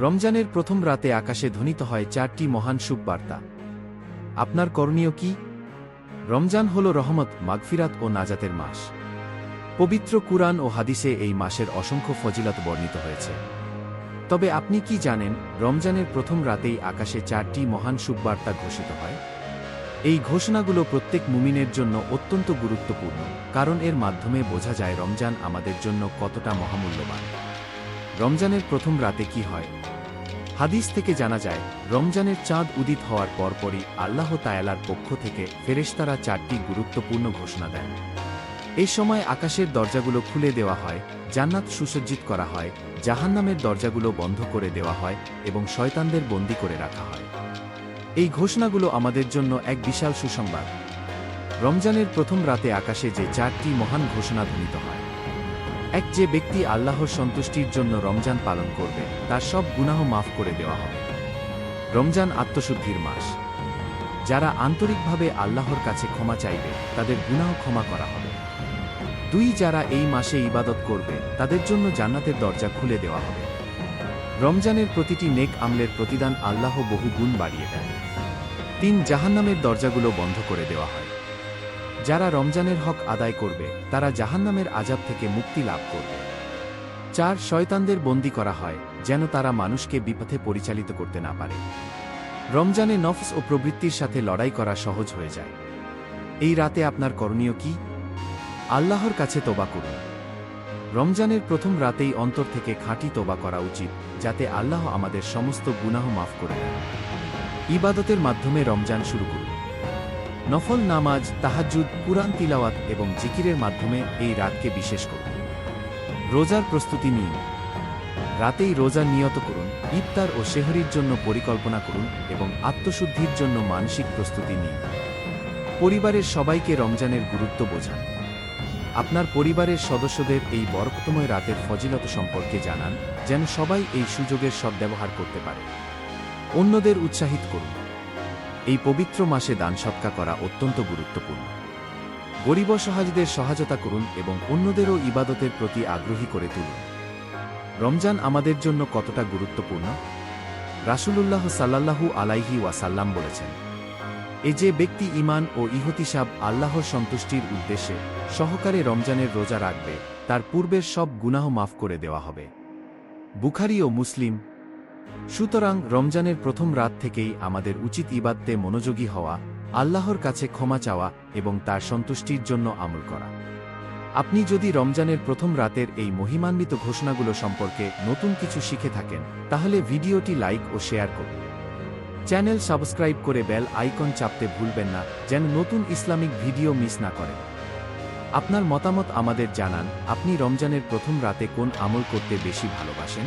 রমজানের প্রথম রাতে আকাশে ধ্বনিত হয় চারটি মহান শুভ বার্তা আপনার করণীয় কি? রমজান হল রহমত, মাগফিরাত ও নাজাতের মাস। পবিত্র কুরআন ও হাদিসে এই মাসের অসংখ্য ফজিলত বর্ণিত হয়েছে। তবে আপনি কি জানেন, রমজানের প্রথম রাতেই আকাশে চারটি মহান সুবার্তা ঘোষিত হয়? এই ঘোষণাগুলো প্রত্যেক মুমিনের জন্য অত্যন্ত গুরুত্বপূর্ণ, কারণ এর মাধ্যমে বোঝা যায় রমজান আমাদের জন্য কতটা মহামূল্যবান। রমজানের প্রথম রাতে কি হয়? হাদিস থেকে জানা যায়, রমজানের চাঁদ উদিত হওয়ার পরপরই আল্লাহ তায়ালার পক্ষ থেকে ফেরেশতারা চারটি গুরুত্বপূর্ণ ঘোষণা দেন। এই সময় আকাশের দরজাগুলো খুলে দেওয়া হয়, জান্নাত সুসজ্জিত করা হয়, জাহান্নামের দরজাগুলো বন্ধ করে দেওয়া হয় এবং শয়তানদের বন্দী করে রাখা হয়। এই ঘোষণাগুলো আমাদের জন্য এক বিশাল সুসংবাদ। রমজানের প্রথম রাতে আকাশে যে চারটি মহান ঘোষণা ধ্বনিত হয় এক যে ব্যক্তি আল্লাহর সন্তুষ্টির জন্য রমজান পালন করবে, তার সব গুনাহ মাফ করে দেওয়া হবে। রমজান আত্মশুদ্ধির মাস। যারা আন্তরিকভাবে আল্লাহর কাছে ক্ষমা চাইবে, তাদের গুনাহ ক্ষমা করা হবে। দুই, যারা এই মাসে ইবাদত করবে, তাদের জন্য জান্নাতের দরজা খুলে দেওয়া হবে। রমজানের প্রতিটি নেক আমলের প্রতিদান আল্লাহ বহু গুণ বাড়িয়ে দেয়। তিন, জাহান্নামের দরজাগুলো বন্ধ করে দেওয়া হয়। যারা রমজানের হক আদায় করবে, তারা জাহান্নামের আজাব থেকে মুক্তি লাভ করবে। চার, শয়তানদের বন্দি করা হয়, যেন তারা মানুষকে বিপথে পরিচালিত করতে না পারে। রমজানে নফস ও প্রবৃত্তির সাথে লড়াই করা সহজ হয়ে যায়। এই রাতে আপনার করণীয় কি? আল্লাহর কাছে তোবা করুন। রমজানের প্রথম রাতেই অন্তর থেকে খাঁটি তোবা করা উচিত, যাতে আল্লাহ আমাদের সমস্ত গুনাহ মাফ করে ইবাদতের মাধ্যমে রমজান শুরু করুন। নফল নামাজ, তাহাজ্জুদ, কুরআন তিলাওয়াত এবং জিকিরের মাধ্যমে এই রাতকে বিশেষ করুন। রোজার প্রস্তুতি নিন। রাতেই রোজা নিয়ত করুন, ইফতার ও শেহরির জন্য পরিকল্পনা করুন এবং আত্মশুদ্ধির জন্য মানসিক প্রস্তুতি নিন। পরিবারের সবাইকে রমজানের গুরুত্ব বোঝান। আপনার পরিবারের সদস্যদের এই বরকতময় রাতের ফজিলত সম্পর্কে জানান, যেন সবাই এই সুযোগের সদ্ব্যবহার করতে পারে। অন্যদের উৎসাহিত করুন। এই পবিত্র মাসে দান সৎকা করা অত্যন্ত গুরুত্বপূর্ণ। গরিব সহাজদের সহায়তা করুন এবং অন্যদেরও ইবাদতের প্রতি আগ্রহী করে তুলুন। রমজান আমাদের জন্য কতটা গুরুত্বপূর্ণ? রাসূলুল্লাহ সাল্লাল্লাহু আলাইহি ওয়াসাল্লাম বলেছেন, এ যে ব্যক্তি ইমান ও ইহতিসাব আল্লাহর সন্তুষ্টির উদ্দেশ্যে সহকারে রমজানের রোজা রাখবে, তার পূর্বের সব গুনাহ মাফ করে দেওয়া হবে। বুখারি ও মুসলিম সুতরাং রমজানের প্রথম রাত থেকেই আমাদের উচিত ইবাদতে মনোযোগী হওয়া, আল্লাহর কাছে ক্ষমা চাওয়া এবং তার সন্তুষ্টির জন্য আমল করা। আপনি যদি রমজানের প্রথম রাতের এই মহিমান্বিত ঘোষণাগুলো সম্পর্কে নতুন কিছু শিখে থাকেন, তাহলে ভিডিওটি লাইক ও শেয়ার করুন। চ্যানেল সাবস্ক্রাইব করে বেল আইকন চাপতে ভুলবেন না, যেন নতুন ইসলামিক ভিডিও মিস না করেন। আপনার মতামত আমাদের জানান, আপনি রমজানের প্রথম রাতে কোন আমল করতে বেশি ভালোবাসেন?